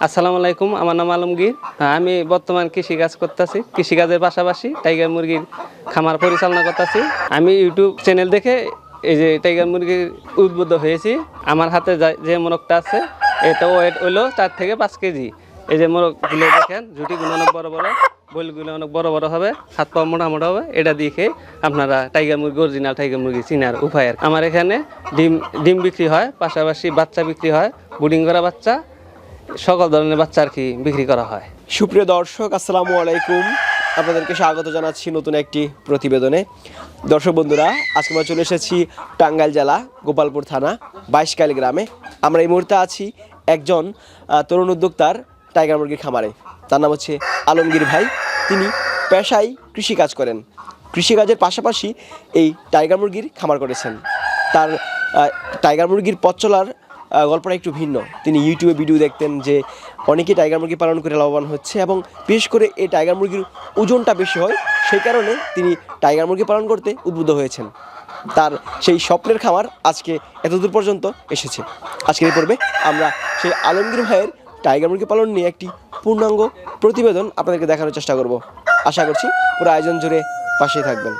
আসসালামু আলাইকুম আমার নাম আলমগীর। হ্যাঁ, আমি বর্তমান কৃষি কাজ করতেছি। কৃষিকাজের পাশাপাশি টাইগার মুরগির খামার পরিচালনা করতেছি। আমি ইউটিউব চ্যানেল দেখে এই যে টাইগার মুরগির উদ্বুদ্ধ হয়েছি। আমার হাতে যা- মোরগটা আছে এটা ওয়েট হইল চার থেকে পাঁচ কেজি। এই যে মোরগগুলো দেখেন জুটিগুলো অনেক বড় বড় বইলগুলো অনেক বড় বড় হবে হাত পা মোটা মোটা হবে। এটা দিয়ে আপনারা টাইগার মুরগি অরিজিনাল টাইগার মুরগি চিনার উপায় আমার এখানে ডিম ডিম বিক্রি হয় পাশাপাশি বাচ্চা বিক্রি হয় বুডিং করা বাচ্চা সকল ধরনের বাচ্চা আর কি বিক্রি করা হয়। সুপ্রিয় দর্শক, আসসালামু আলাইকুম। আপনাদেরকে স্বাগত জানাচ্ছি নতুন একটি প্রতিবেদনে। দর্শক বন্ধুরা, আজকে আমরা চলে এসেছি টাঙ্গাইল জেলা, গোপালপুর থানা, বাইশকাইল গ্রামে। আমরা এই মুহূর্তে আছি একজন তরুণ উদ্যোক্তার টাইগার মুরগির খামারে। তার নাম হচ্ছে আলমগীর ভাই। তিনি পেশায় কৃষিকাজ করেন। কৃষিকাজের পাশাপাশি এই টাইগার মুরগির খামার করেছেন। তার টাইগার মুরগির পথ চলার গল্পটা একটু ভিন্ন। তিনি ইউটিউবে ভিডিও দেখতেন যে অনেকেই টাইগার মুরগি পালন করে লাভবান হচ্ছে এবং বিশেষ করে এই টাইগার মুরগির ওজনটা বেশি হয়, সেই কারণে তিনি টাইগার মুরগি পালন করতে উদ্বুদ্ধ হয়েছেন। তার সেই স্বপ্নের খামার আজকে এতদূর পর্যন্ত এসেছে। আজকের এই পর্বে আমরা সেই আলমগীর ভাইয়ের টাইগার মুরগি পালন নিয়ে একটি পূর্ণাঙ্গ প্রতিবেদন আপনাদেরকে দেখানোর চেষ্টা করব। আশা করছি পুরো আয়োজন জুড়ে পাশেই থাকবেন।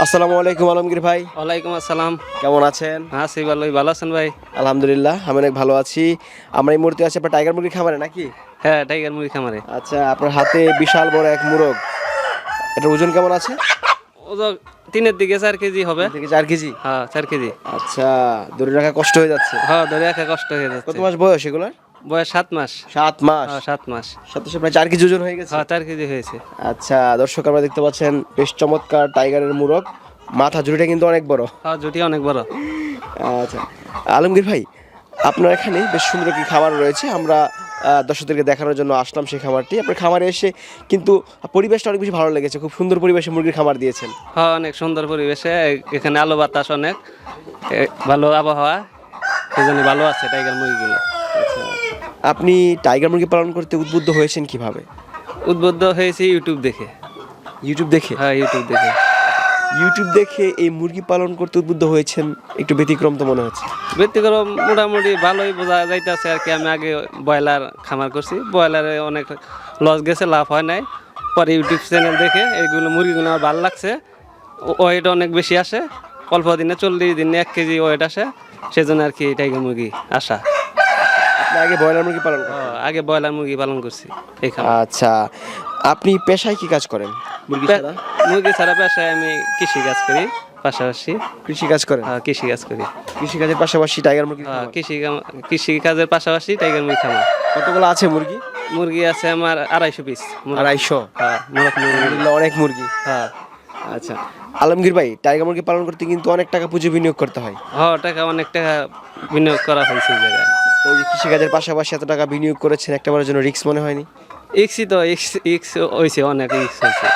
আসসালামু আলাইকুম আলমগীর ভাই। ওয়ালাইকুম আসসালাম। কেমন আছেন? হ্যাঁ সি ভালোই। ভালো আছেন ভাই? আলহামদুলিল্লাহ আমি অনেক ভালো আছি। আমরা এই মুহূর্তে আছি আপনার টাইগার মুরগি খামারে নাকি? হ্যাঁ টাইগার মুরগি খামারে। আচ্ছা আপনার হাতে বিশাল বড় এক মুরগ। এটার ওজন কেমন আছে? ও তো তিনের দিকে চার কেজি হবে। থেকে চার কেজি? হ্যাঁ চার কেজি। আচ্ছা ধরে রাখা কষ্ট হয়ে যাচ্ছে। হ্যাঁ ধরে রাখা কষ্ট হয়ে যাচ্ছে। কত মাস বয়স এগুলার? বয়স সাত মাস। সাত মাস? হ্যাঁ সাত মাস। সাথে সাথে প্রায় চার কেজি ওজন হয়ে গেছে? হ্যাঁ চার কেজি হয়েছে। আচ্ছা দর্শক আপনারা দেখতে পাচ্ছেন বেশ চমৎকার টাইগারের মুরগ। মাথা কিন্তু অনেক বড়। হ্যাঁ জুটি অনেক বড়। আচ্ছা আলমগীর ভাই আপনার এখানে বেশ সুন্দর কি খাবার রয়েছে। আমরা দর্শকদেরকে দেখানোর জন্য আসলাম সেই খামারটি আপনার খামারে এসে কিন্তু পরিবেশটা অনেক বেশি ভালো লেগেছে। খুব সুন্দর পরিবেশে মুরগির খামার দিয়েছেন। হ্যাঁ অনেক সুন্দর পরিবেশে। এখানে আলো বাতাস অনেক। ভালো আবহাওয়া। এই জন্য ভালো আছে টাইগার মুরগিগুলো। আপনি টাইগার মুরগি পালন করতে উদ্বুদ্ধ হয়েছেন কীভাবে? উদ্বুদ্ধ হয়েছি ইউটিউব দেখে। ইউটিউব দেখে? হ্যাঁ ইউটিউব দেখে। ইউটিউব দেখে এই মুরগি পালন করতে উদ্বুদ্ধ হয়েছেন একটু ব্যতিক্রম তো মনে হচ্ছে। ব্যতিক্রম মোটামুটি ভালোই বোঝা যাইতেছে আর কি। আমি আগে ব্রয়লার খামার করছি। ব্রয়লারে অনেক লস গেছে লাভ হয় নাই। পরে ইউটিউব চ্যানেল দেখে এইগুলো মুরগিগুলো আমার ভালো লাগছে। ওয়েট অনেক বেশি আসে। অল্প দিনে চল্লিশ দিনে এক কেজি ওয়েট আসে। সেজন্য আর কি টাইগার মুরগি আসা। আগে ব্রয়লার মুরগি পালন করেন আগে ব্রয়লার মুরগি পালন করছি আচ্ছা আপনি পেশায় কি কাজ করেন? মুরগি ছাড়া? মুরগি ছাড়া পেশায় আমি কৃষি কাজ করি পাশাপাশি কৃষি কাজ করেন? আহ, কৃষি কাজ করি। কৃষি কাজের পাশাপাশি টাইগার মুরগি আহ, কৃষি কৃষি কাজের পাশাপাশি টাইগার মুরগি খামার। কতগুলো আছে মুরগি? মুরগি আছে আমার আড়াইশো পিস আড়াইশো? হ্যাঁ অনেক মুরগি। হ্যাঁ। আচ্ছা আলমগীর ভাই টাইগার মুরগি পালন করতে কিন্তু অনেক টাকা পুঁজি বিনিয়োগ করতে হয়। হ্যাঁ টাকা অনেক টাকা বিনিয়োগ করা হয়েছে জায়গায়। তো এই যে কৃষিকাজের পাশাপাশি এত টাকা বিনিয়োগ করেছেন একটা বারের জন্য রিস্ক মনে হয়নি? ইক্সি তো ইক্স ইক্স হয়েছে অনেক ইক্স হয়েছে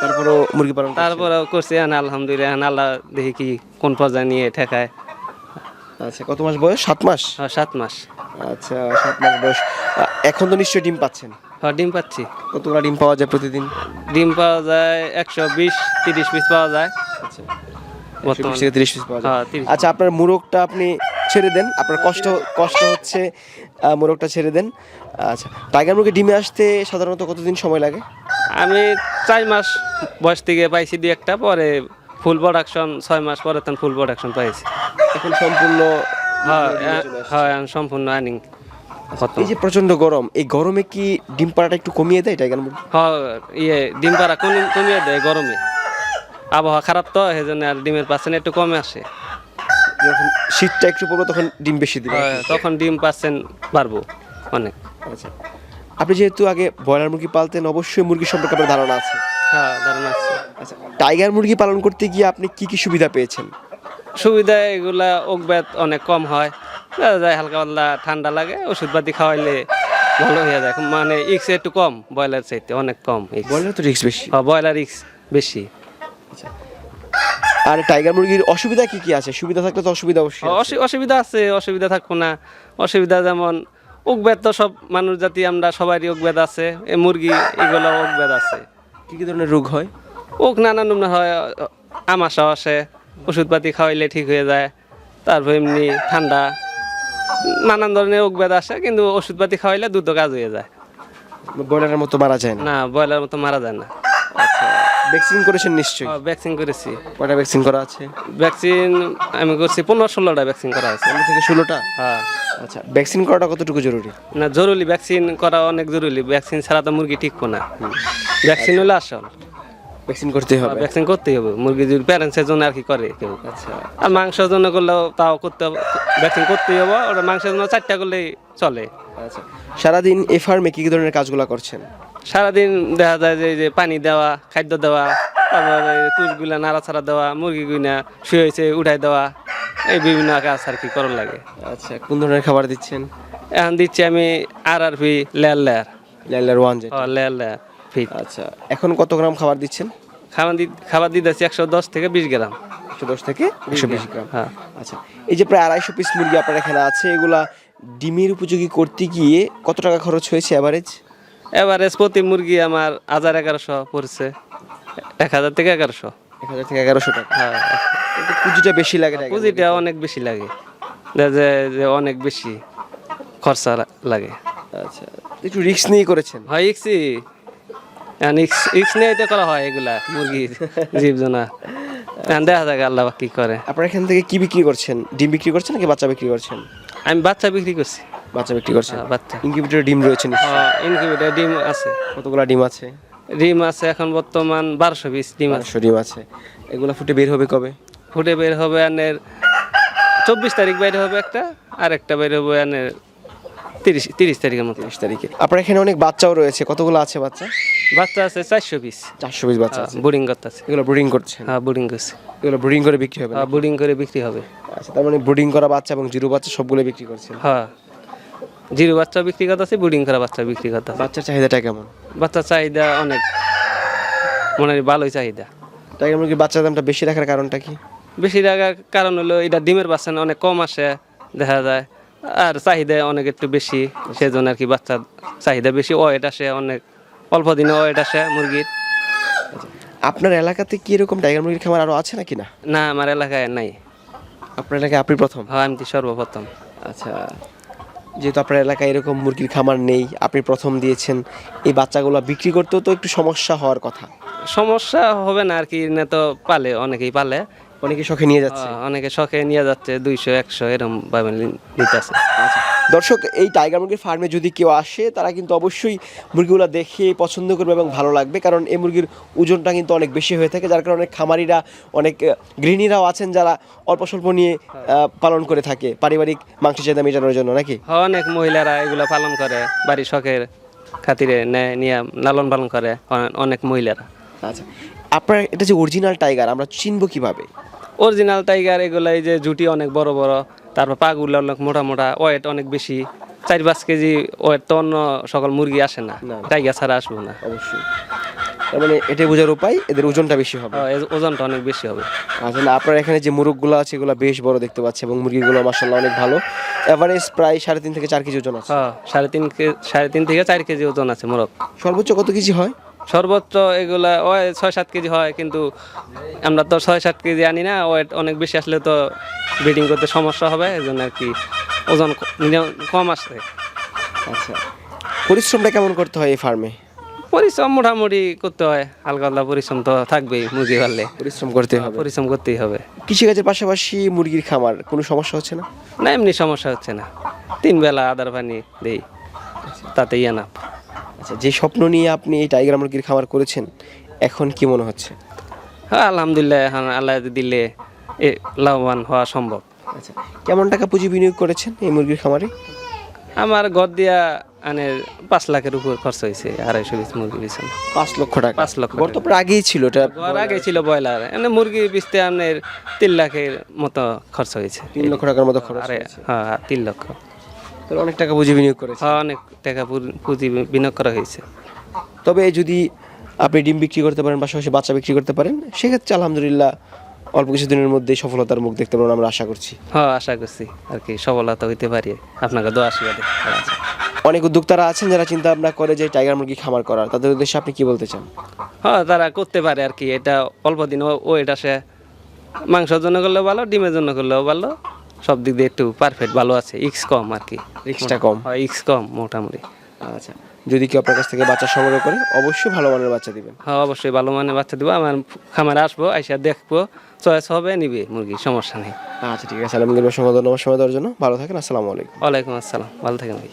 তারপরও মুরগি পালন করছেন। করছে এখন আলহামদুলিল্লাহ এখন আল্লাহ দেখি কি কোন পর্যায়ে নিয়ে ঠেকায়। আচ্ছা কত মাস বয়স? সাত মাস? হ্যাঁ সাত মাস। আচ্ছা সাত মাস বয়স। এখন তো নিশ্চয়ই ডিম পাচ্ছেন? হ্যাঁ ডিম পাচ্ছি। কতগুলো ডিম পাওয়া যায় প্রতিদিন? ডিম পাওয়া যায় একশো বিশ তিরিশ পিস পাওয়া যায়। আচ্ছা বর্তমানে। তিরিশ পিস পাওয়া যায়। হ্যাঁ আচ্ছা আপনার মুরগটা আপনি ছেড়ে দেন। আপনার কষ্ট কষ্ট হচ্ছে মোরগটা ছেড়ে দেন। আচ্ছা টাইগার মুরগি ডিমে আসতে সাধারণত কতদিন সময় লাগে? আমি চার মাস বয়স থেকে পাইছি দুই একটা পরে ফুল প্রোডাকশন ছয় মাস পরে তখন ফুল প্রোডাকশন পাইছি। এখন সম্পূর্ণ হ্যাঁ হ্যাঁ সম্পূর্ণ আর্নিং এই যে প্রচণ্ড গরম এই গরমে কি ডিম পাড়াটা একটু কমিয়ে দেয় টাইগার মুরগি? হ্যাঁ ইয়ে ডিম পাড়া কমি- কমিয়ে দেয় গরমে। আবহাওয়া খারাপ তো সেই জন্য আর ডিমের পার্সেন্ট একটু কমে আসে। যখন শীতটা একটু পড়বে তখন ডিম বেশি দিবে হয়, তখন ডিম পার্সেন্ট বাড়বো অনেক। আচ্ছা। আপনি যেহেতু আগে ব্রয়লার মুরগি পালতেন অবশ্যই মুরগি সম্পর্কে আপনার ধারণা আছে। হ্যাঁ ধারণা আছে। আচ্ছা টাইগার মুরগি পালন করতে গিয়ে আপনি কি কি সুবিধা পেয়েছেন? সুবিধা এগুলা ওকব্যাত অনেক কম হয়। যায় হালকা পাতলা ঠান্ডা লাগে ওষুধপাতি খাওয়াইলে ভালো হয়ে যায়। মানে ইক্স একটু কম ব্রয়লার চাইতে অনেক কম ব্রয়লার তো রিস্ক বেশি। ব্রয়লার ইক্স বেশি। আর টাইগার মুরগির অসুবিধা কি কি আছে? সুবিধা থাকলে তো অসুবিধা অবশ্যই অসু- অসুবিধা আছে অসুবিধা থাকব না। অসুবিধা যেমন উকবেদ তো সব মানুষ জাতি আমরা সবারই উকবেদ আছে। এ মুরগি এগুলো উকবেদ আছে। কি কি ধরনের রোগ হয়? ওক নানান ধরনের হয় আমাশা আসে ওষুধপাতি খাওয়াইলে ঠিক হয়ে যায়। তারপর এমনি ঠান্ডা নানান ধরনের ব্যাধি আসে কিন্তু ওষুধপাতি খাওয়াইলে দ্রুত কাজ হয়ে যায়। ব্রয়লারের মতো মারা যায় না? না ব্রয়লার মতো মারা যায় না। আচ্ছা। ভ্যাকসিন করেছেন নিশ্চয়ই? ভ্যাকসিন করেছি। কয়টা ভ্যাকসিন করা আছে? ভ্যাকসিন আমি করছি পনেরো ষোলোটা ভ্যাকসিন করা আছে। পনেরো থেকে ষোলোটা? হ্যাঁ। আচ্ছা ভ্যাকসিন করাটা কতটুকু জরুরি? না জরুরি ভ্যাকসিন করা অনেক জরুরি। ভ্যাকসিন ছাড়া তো মুরগি ঠিক না। ভ্যাকসিন হলে আসল। ভ্যাকসিন করতে হবে। ভ্যাকসিন করতেই হবে। মুরগি যদি প্যারেন্টসের জন্য আর কি করে কেউ? আচ্ছা। আর মাংসের জন্য করলেও তাও করতে হবে। ভ্যাকসিন করতেই হবে ওটা মাংসের জন্য চারটা করলেই চলে। আচ্ছা। সারাদিন এই ফার্মে কি কি ধরনের কাজগুলো করছেন? সারাদিন দেখা যায় যে যে পানি দেওয়া খাদ্য দেওয়া তারপরে তুষগুলা নাড়াচাড়া দেওয়া মুরগি মুরগিগুলা শুয়েছে উঠাই দেওয়া এই বিভিন্ন কাজ আর কি করার লাগে। আচ্ছা কোন ধরনের খাবার দিচ্ছেন? এখন দিচ্ছি আমি আর R P layer. Layer layer one যেটা ও লেয়ার লেয়ার ফিট। আচ্ছা এখন কত গ্রাম খাবার দিচ্ছেন? খাবার দি খাবার দিতেছি একশো দশ থেকে বিশ গ্রাম। একশো দশ থেকে একশো বিশ গ্রাম। হ্যাঁ। আচ্ছা এই যে প্রায় আড়াইশো পিস মুরগি আপনার এখানে আছে এগুলা ডিমের উপযোগী করতে গিয়ে কত টাকা খরচ হয়েছে অ্যাভারেজ এভারেজ প্রতি মুরগি আমার হাজার এগারোশো পড়ছে। এক হাজার থেকে এগারোশো। এক হাজার থেকে এগারোশো টাকা। হ্যাঁ। পুঁজিটা বেশি লাগে পুঁজিটা অনেক বেশি লাগে। যায় যে অনেক বেশি খরচা লাগে। আচ্ছা। একটু রিস্ক নিয়ে করেছেন? হয় ইক্সি ইক্স নিয়ে তো করা হয় এগুলা মুরগির জীবজনা। এখন দেখা যাক আল্লাহ কি করে। আপনার এখান থেকে কি বিক্রি করছেন? ডিম বিক্রি করছেন নাকি বাচ্চা বিক্রি করছেন? আমি বাচ্চা বিক্রি করছি। বাচ্চা বিক্রি করছেন হ্যাঁ, বাচ্চা। ইনকিউবেটরে ডিম রয়েছে। ইনকিউবেটার ডিম আছে। কতগুলো ডিম আছে? ডিম আছে এখন বর্তমান বারোশো পিস ডিম আছে। ডিম আছে। এগুলো ফুটে বের হবে কবে? ফুটে বের হবে আনের চব্বিশ তারিখ বের হবে একটা আর একটা বের হবে আনের তিরিশ তিরিশ তারিখের মতো। তিরিশ তারিখে। আপনার এখানে অনেক বাচ্চাও রয়েছে। কতগুলো আছে বাচ্চা? বাচ্চা আছে চারশো পিস। চারশো পিস বাচ্চা আছে। বোর্ডিং করতেছে এগুলো ব্রিডিং করছে হ্যাঁ বোর্ডিং করছে। এগুলো ব্রিডিং করে বিক্রি হবে? হ্যাঁ বোর্ডিং করে বিক্রি হবে। আচ্ছা তার মানে ব্রিডিং করা বাচ্চা এবং জিরো বাচ্চা সবগুলো বিক্রি করছে হ্যাঁ। জিরো বাচ্চা বিক্রি করতেছে বোর্ডিং করা বাচ্চা বিক্রি করতেছে বাচ্চার চাহিদাটা কেমন? বাচ্চার চাহিদা অনেক। মনে হয় ভালোই চাহিদা। টাইগার মুরগির বাচ্চার দামটা বেশি রাখার কারণটা কি? বেশি রাখার কারণ হলো এটা ডিমের বাচ্চা না অনেক কম আসে দেখা যায়। আর চাহিদা অনেক একটু বেশি সেজন্য আর কি বাচ্চার চাহিদা বেশি। ওয়েট আসে অনেক অল্প দিনে ওয়েট আসে মুরগির। আপনার এলাকাতে কি এরকম টাইগার মুরগির খামার আরও আছে নাকি না? না আমার এলাকায় নাই। আপনার এলাকায় আপনি প্রথম? হ্যাঁ আমি সর্বপ্রথম। আচ্ছা। যেহেতু আপনার এলাকায় এরকম মুরগির খামার নেই আপনি প্রথম দিয়েছেন এই বাচ্চাগুলো বিক্রি করতেও তো একটু সমস্যা হওয়ার কথা। সমস্যা হবে না আর কি না তো পালে অনেকেই পালে। অনেকে শখে নিয়ে যাচ্ছে। অনেকে শখে নিয়ে যাচ্ছে দুইশো একশো এরকম ভাবে নিতেছে। আচ্ছা। দর্শক এই টাইগার মুরগির ফার্মে যদি কেউ আসে তারা কিন্তু অবশ্যই মুরগিগুলো দেখে পছন্দ করবে এবং ভালো লাগবে। কারণ এই মুরগির ওজনটা কিন্তু অনেক বেশি হয়ে থাকে যার কারণে খামারিরা অনেক গৃহিণীরাও আছেন যারা অল্প স্বল্প নিয়ে পালন করে থাকে পারিবারিক মাংস চাহিদা মেটানোর জন্য নাকি? অনেক মহিলারা এগুলো পালন করে বাড়ির শখের খাতিরে নেয় নিয়ে লালন পালন করে অনেক মহিলারা। আচ্ছা আপনার এটা যে অরিজিনাল টাইগার আমরা চিনবো কীভাবে? অরিজিনাল টাইগার এগুলো এই যে জুটি অনেক বড় বড় তারপর পাগুলো অনেক মোটা মোটা ওয়েট অনেক বেশি। চার পাঁচ কেজি ওয়েট তো অন্য সকল মুরগি আসে না। টাইগার ছাড়া আসব না। অবশ্যই। মানে এটাই বোঝার উপায় এদের ওজনটা বেশি হবে। হ্যাঁ, ওজনটা অনেক বেশি হবে। না আপনার এখানে যে মুরগগুলো আছে এগুলো বেশ বড় দেখতে পাচ্ছি এবং মুরগিগুলো মাসাল্লাহ অনেক ভালো। এভারেজ প্রায় সাড়ে তিন থেকে চার কেজি ওজন আছে। হ্যাঁ সাড়ে তিন কে সাড়ে তিন থেকে চার কেজি ওজন আছে মোরগ। সর্বোচ্চ কত কেজি হয়? সর্বোচ্চ এগুলা ওই ছয় সাত কেজি হয় কিন্তু আমরা তো ছয় সাত কেজি আনি না ওয়েট অনেক বেশি আসলে তো ব্রিডিং করতে সমস্যা হবে এই জন্য আর কি ওজন কম আসছে। আচ্ছা। পরিশ্রমটা কেমন করতে হয় এই ফার্মে পরিশ্রম মোটামুটি করতে হয় হালকা হালকা পরিশ্রম তো থাকবেই মুরগি পারলে পরিশ্রম করতে হবে। পরিশ্রম করতেই হবে। কৃষিকাজের পাশাপাশি মুরগির খামার কোনো সমস্যা হচ্ছে না? না এমনি সমস্যা হচ্ছে না। তিন বেলা আদার পানি দেই তাতেই আনা আচ্ছা যে স্বপ্ন নিয়ে আপনি এই টাইগার মুরগির খামার করেছেন এখন কি মনে হচ্ছে? হ্যাঁ আলহামদুলিল্লাহ এখন আল্লাহ দিলে লাভবান হওয়া সম্ভব। আচ্ছা কেমন টাকা পুঁজি বিনিয়োগ করেছেন এই মুরগির খামারে? আমার ঘর দিয়া মানে পাঁচ লাখের উপর খরচ হয়েছে আড়াইশো বিশ মুরগি পিছনে পাঁচ লক্ষ টাকা। পাঁচ লক্ষ ঘর তো আগেই ছিল এটা। আগে ছিল ব্রয়লার। এনে মুরগি পিছতে আপনার তিন লাখের মতো খরচ হয়েছে। তিন লক্ষ টাকার মতো খরচ আরে হ্যাঁ তিন লক্ষ। তাহলে অনেক টাকা পুঁজি বিনিয়োগ করেছে হ্যাঁ অনেক টাকা পুঁজি- পুঁজি বিনিয়োগ করা হয়েছে। তবে যদি আপনি ডিম বিক্রি করতে পারেন পাশাপাশি বাচ্চা বিক্রি করতে পারেন সেক্ষেত্রে আলহামদুলিল্লাহ অল্প কিছু দিনের মধ্যে সফলতার মুখ দেখতে পারেন আমরা আশা করছি। হ্যাঁ আশা করছি। আর কি সফলতা হইতে পারি। আপনাকে দোয়া আশীর্বাদে অনেক উদ্যোক্তারা আছেন যারা চিন্তা ভাবনা করে যে টাইগার মুরগি খামার করার তাদের উদ্দেশ্যে আপনি কি বলতে চান? হ্যাঁ তারা করতে পারে আর কি এটা অল্প দিন ওয়েট সে মাংসের জন্য করলেও ভালো ডিমের জন্য করলেও ভালো সব দিক দিয়ে একটু পারফেক্ট ভালো আছে ইক্স কম আর কি। রিক্সটা কম। হয় ইক্স কম মোটামুটি। আচ্ছা। যদি কেউ আপনার কাছ থেকে বাচ্চা সংগ্রহ করে অবশ্যই ভালো মানের বাচ্চা দিবেন। হ্যাঁ অবশ্যই ভালো মানের বাচ্চা দিব। আমার খামারে আসব আইসা দেখব চয়েস হবে নিবে মুরগি সমস্যা নেই। আচ্ছা ঠিক আছে। আলমগীর অসংখ্য ধন্যবাদ সময় দেওয়ার জন্য। ভালো থাকেন আসসালামু আলাইকুম। ওয়ালাইকুম আসসালাম। ভালো থাকেন ভাই।